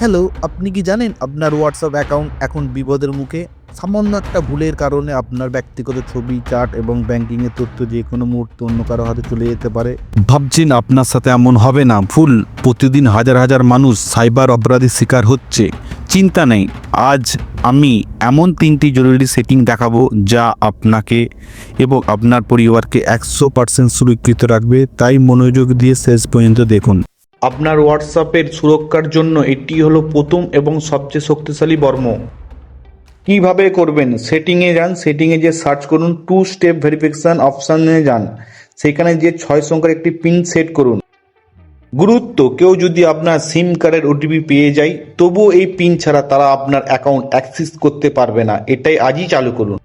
Hello আপনি কি জানেন আপনার হোয়াটসঅ্যাপ অ্যাকাউন্ট এখন বিপদের মুখে? সামান্য একটা ভুলের কারণে আপনার ব্যক্তিগত ছবি চার্ট এবং ব্যাংকিংয়ের তথ্য যে কোনো মুহূর্তে অন্য কারও হাতে চলে যেতে পারে। ভাবছেন আপনার সাথে এমন হবে না, ভুল। প্রতিদিন হাজার হাজার মানুষ সাইবার অপরাধের শিকার হচ্ছে। চিন্তা নেই, আজ আমি এমন তিনটি জরুরি সেটিং দেখাবো যা আপনাকে এবং আপনার পরিবারকে একশো পার্সেন্ট সুরক্ষিত রাখবে। তাই মনোযোগ দিয়ে শেষ পর্যন্ত দেখুন। আপনার হোয়াটসঅ্যাপের সুরক্ষার জন্য এটি হলো প্রথম এবং সবচেয়ে শক্তিশালী বর্ম। কীভাবে করবেন? সেটিংয়ে যান, সেটিংয়ে যে সার্চ করুন টু স্টেপ ভেরিফিকেশন অপশানে যান। সেখানে যে ছয় সংখ্যার একটি পিন সেট করুন। গুরুত্ব, কেউ যদি আপনার সিম কার্ডের ওটিপি পেয়ে যায়, তবুও এই পিন ছাড়া তারা আপনার অ্যাকাউন্ট অ্যাক্সেস করতে পারবে না। এটাই আজই চালু করুন।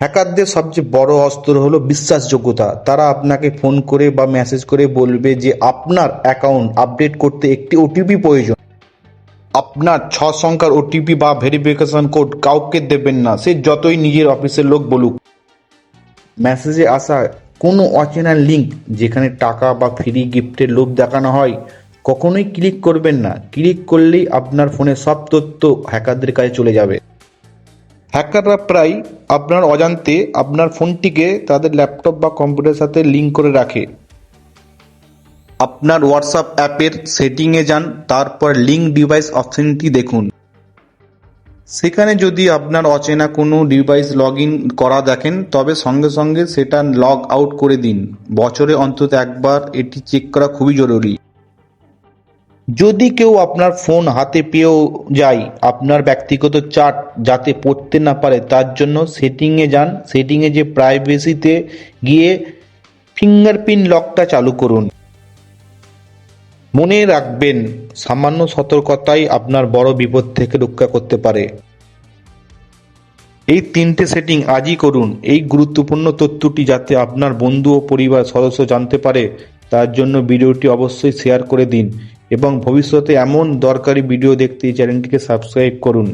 হ্যাকারদের সবচেয়ে বড় অস্ত্র হলো বিশ্বাসযোগ্যতা। তারা আপনাকে ফোন করে বা মেসেজ করে বলবে যে, আপনার অ্যাকাউন্ট আপডেট করতে একটি ওটিপি প্রয়োজন। আপনার ছ সংখ্যার ওটিপি বা ভেরিফিকেশন কোড কাউকে দেবেন না। সে যতই নিজের অফিসের লোক বলুক। মেসেজে আসা কোনো অচেনা লিঙ্ক যেখানে টাকা বা ফ্রি গিফটের লোভ দেখানো হয়, কখনোই ক্লিক করবেন না। ক্লিক করলেই আপনার ফোনে সব তথ্য হ্যাকারদের কাছে চলে যাবে। হ্যাকাররা প্রায় আপনার অজান্তে আপনার ফোনটিকে তাদের ল্যাপটপ বা কম্পিউটারের সাথে লিঙ্ক করে রাখে। আপনার হোয়াটসঅ্যাপ অ্যাপের সেটিংয়ে যান, তারপর লিঙ্ক ডিভাইস অপশনটি দেখুন। সেখানে যদি আপনার অচেনা কোনো ডিভাইস লগ ইন করা দেখেন, তবে সঙ্গে সঙ্গে সেটা লগ আউট করে দিন। বছরে অন্তত একবার এটি চেক করা খুবই জরুরি। যদি কেউ আপনার ফোন হাতে পেয়েও যায়, আপনার ব্যক্তিগত চার্ট যাতে পড়তে না পারে, তার জন্য সেটিংয়ে যান। সেটিংয়ে যে প্রাইভেসিতে গিয়ে ফিঙ্গারপ্রিন্ট লকটা চালু করুন। মনে রাখবেন, সামান্য সতর্কতাই আপনার বড় বিপদ থেকে রক্ষা করতে পারে। এই তিনটে সেটিং আজই করুন। এই গুরুত্বপূর্ণ তথ্যটি যাতে আপনার বন্ধু ও পরিবার সদস্য জানতে পারে, তার জন্য ভিডিওটি অবশ্যই শেয়ার করে দিন। এবং ভবিষ্যতে এমন দরকারি ভিডিও দেখতে এই চ্যানেলটিকে সাবস্ক্রাইব করুন।